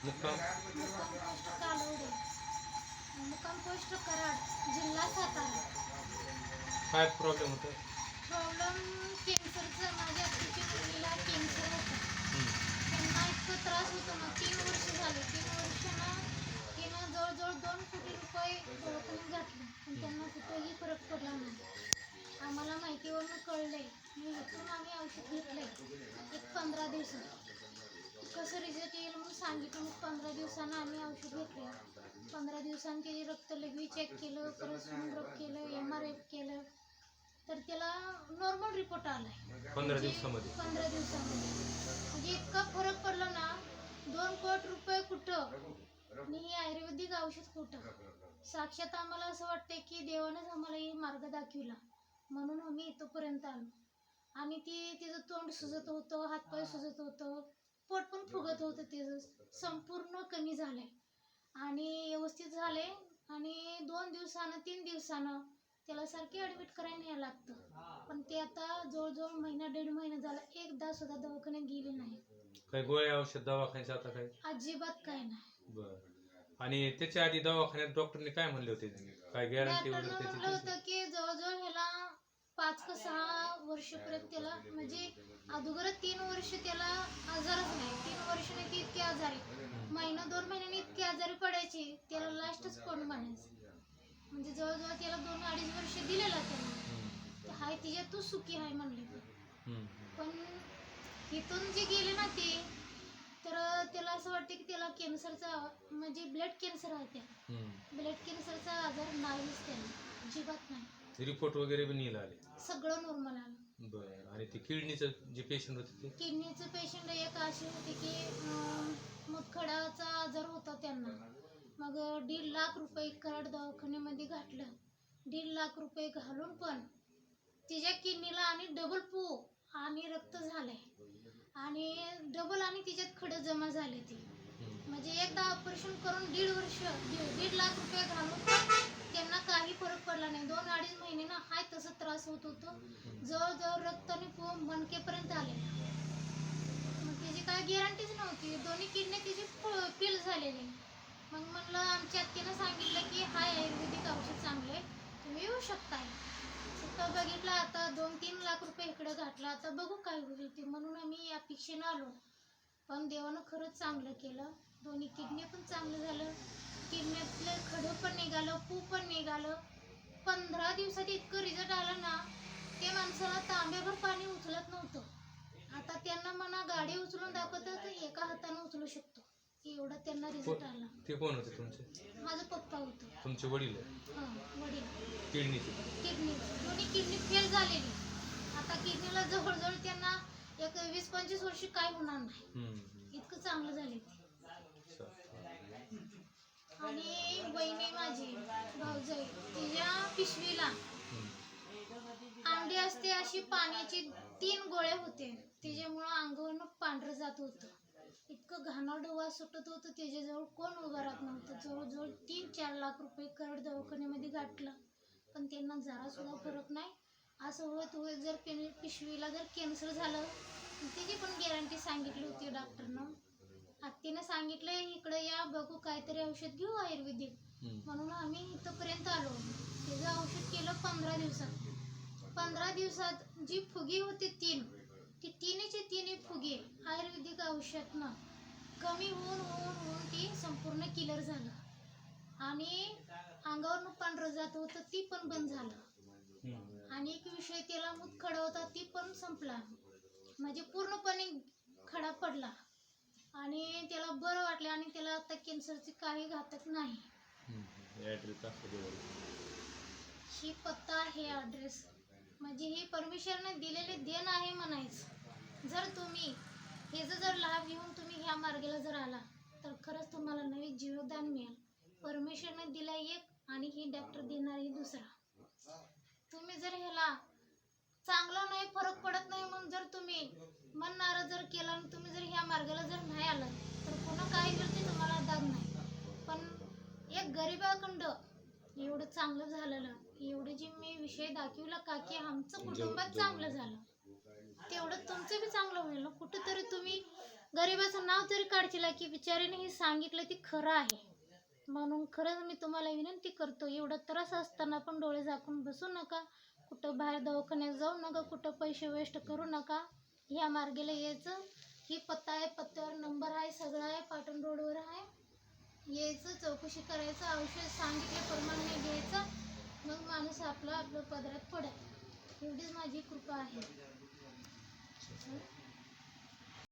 मुक्काम कालवडे मुक्काम पोस्ट कराड जिल्हा सातारा काय प्रॉब्लेम होतं प्रॉब्लेम कॅन्सरचा माझ्या आत्याच्या मुलीला कॅन्सर होतं त्यांना इतकं त्रास होतो ना तीन वर्ष झाले तीन वर्ष ना तिनं जवळजवळ दोन कोटी रुपये दवाखान्यात घातले पण त्यांना कुठेही फरक पडला नाही आम्हाला माहितीवरून कळलंय. मी इथून आम्ही औषध घेतलंय. एक पंधरा दिवसात. येईल म्हणून सांगितलं मग पंधरा दिवसानं आम्ही औषध घेतलं पंधरा दिवसांनी त्याची रक्त लघवी चेक केलं परत सोनोग्राफ केलं एम आर एफ केलं. तर त्याला नॉर्मल रिपोर्ट आलाय. पंधरा दिवसामध्ये. पंधरा दिवसामध्ये. म्हणजे इतका फरक पडला ना दोन कोट रुपये कुठं? आणि हे आयुर्वेदिक औषध कुठं? साक्षात आम्हाला असं वाटतंय की देवानंच आम्हाला हे मार्ग दाखविला. म्हणून आम्ही इथंपर्यंत आलो. आणि ती तिचं तोंड सुजत होतं हातपाय सुजत होतं. पोट पण फुगत होतं तिचं संपूर्ण कमी झालंय. आणि व्यवस्थित झाले आणि दोन दिवसानं तीन दिवसानं त्याला सारखे ॲडमिट करायला न्यायला लागतं. पण ते आता जवळजवळ महिना दीड महिना झाला. एकदा सुद्धा दवाखान्यात गेले नाही. काही गोळ्या औषध दवाखान्याचे आता काय अजिबात काय नाही. बर. आणि त्याच्या आधी दवाखान्यात डॉक्टरने काय म्हणले होते? काय गॅरंटी वगैरे त्याची होतं की जवळजवळ ह्याला पाच का सहा वर्षपर्यंत त्याला म्हणजे अगोदर तीन वर्ष त्याला आजारच नाही. तीन वर्ष नाही ती इतके आजारी. महिना दोन महिन्याने इतके आजारी पडायचे. त्याला लास्टच कोण म्हणायचं? म्हणजे जवळजवळ त्याला दोन अडीच वर्ष दिलेला. तर हाय तिच्या तू सुखी आहे म्हणले. हम्म. पण इथून जे गेले ना ते तर त्याला असं वाटतं की त्याला कॅन्सरचा म्हणजे ब्लड कॅन्सर आहे त्याला हम्म. ब्लड कॅन्सरचा आजार नाहीच त्याला अजिबात नाही. रिपोर्ट वगैरे बी नील आले. सगळं नॉर्मल आलं. बर आणि ते किडनीचं जे पेशंट होते ते? किडनीचं पेशंट एक असे होते की अं, मुतखडाचा आजार होता त्यांना. मग दीड लाख रुपये कराड दवाखान्यामध्ये घातलं. दीड लाख रुपये घालून पण तिच्या किडनीला आणि डबल पू आणि रक्त झालंय. आणि डबल आणि तिच्यात खडं जमा झाले ते. हम्म. म्हणजे एकदा ऑपरेशन करून दीड वर्ष दीड दीड लाख रुपये घालून पण त्यांना काही फरक पडला नाही. दोन अडीच महिने ना हाय तसं त्रास होत होतो. जवळजवळ रक्त आणि पो मनकेपर्यंत आले. मग त्याची काय गॅरंटीच नव्हती. दोन्ही किडनी तिची पिल झालेली. मग म्हणलं आमच्या आत्तीनं सांगितलं की हाय आयुर्वेदिक औषध चांगलं आहे. तुम्ही येऊ शकताय तर बघितलं आता दोन तीन लाख रुपये इकडं घातला. आता बघू काय होईल ते. म्हणून आम्ही अपेक्षेनं आलो. पण देवानं खरंच चांगलं केलं. दोन्ही किडनी पण चांगलं झालं. किडनीतलं खडं पण निघालं पू पण निघालं. पंधरा दिवसात इतकं रिझल्ट आलं ना त्या माणसाला तांब्याभर पाणी उचलत नव्हतं. आता त्यांना म्हणा गाडी उचलून दाखवतं तर एका हाताने उचलू शकतो. एवढा त्यांना रिझल्ट आला. ते कोण होते तुमचे? माझं पप्पा होतं. तुमचे वडील? हां वडील. किडनीचे? किडनी. दोन्ही किडनी फेल झालेली. आता किडनीला जवळजवळ त्यांना एक वीस पंचवीस वर्ष काय होणार नाही. हम्म. इतकं चांगलं झाले ते अच्छा. आणि बहिणी माझी भाऊजाई तिच्या पिशवीला. अंडी असते अशी पाण्याची तीन गोळे होते. त्याच्यामुळं अंगावरनं पांढरं जात होतं. इतकं घाणा डोवा सुटत होतं. त्याच्याजवळ कोण उभं राहत नव्हतं. जवळजवळ तीन चार लाख रुपये करड दवाखान्यामध्ये गाठलं. पण त्यांना जरा सुद्धा फरक नाही. असं होत होत जर पिशवीला जर कॅन्सर झालं त्याची पण गॅरंटी सांगितली होती डॉक्टरनं आत्तीनं सांगितलं इकडं या बघू काहीतरी औषध घेऊ आयुर्वेदिक. म्हणून आम्ही इथंपर्यंत आलो. त्याचं औषध केलं पंधरा दिवसात. पंधरा दिवसात जी फुगी होती तीन ती तिन्हीची तिन्ही फुगे आयुर्वेदिक औषधनं कमी होऊन होऊन होऊन ती संपूर्ण क्लिअर झालं. आणि अंगावरनं पांढरं जात होतं ती पण बंद झालं. आणि एक विषय त्याला मूत खडा होता ती पण संपला. म्हणजे पूर्णपणे खडा पडला. आणि त्याला बरं वाटलं आणि त्याला आता कॅन्सरची काही घातक नाही. ही पत्ता हे ॲड्रेस म्हणजे ही परमेश्वरने दिलेले देण आहे म्हणायचं. जर तुम्ही ह्याचा जर लाभ घेऊन तुम्ही ह्या मार्गाला जर आला तर खरंच तुम्हाला नवीन जीवदान मिळेल. परमेश्वरने दिला एक आणि ही डॉक्टर देणारी दुसरा. तुम्ही जर ह्याला चांगला नाही फरक पडत नाही म्हणून जर तुम्ही नाराज जर केला तुम्ही जर ह्या मार्गाला जर नाही आलात तर पुन्हा काही मिळते तुम्हाला दाग नाही. पण एक गरिबाखंड एवढं चांगलं झालेलं एवढं जे मी विषय दाखवला का की आमचं कुटुंबात चांगलं झालं. तेवढं तुमचं बी चांगलं होईल ना. कुठंतरी तुम्ही गरिबाचं नाव तरी काढशील की बिचारीने हे सांगितलं ते खरं आहे. म्हणून खरंच मी तुम्हाला विनंती करतो एवढा त्रास असताना पण डोळे झाकून बसू नका. कुठं बाहेर दवाखान्यात जाऊ नका कुठं पैसे वेस्ट करू नका ह्या मार्गेला यायचं. ही पत्ता आहे पत्त्यावर नंबर आहे सगळं आहे पाटण रोडवर आहे. यायचं चौकशी करायचं औषध सांगितल्याप्रमाणे घ्यायचं. मग माणूस आपला आपल्या पदरात पडेल. एवढीच माझी कृपा आहे.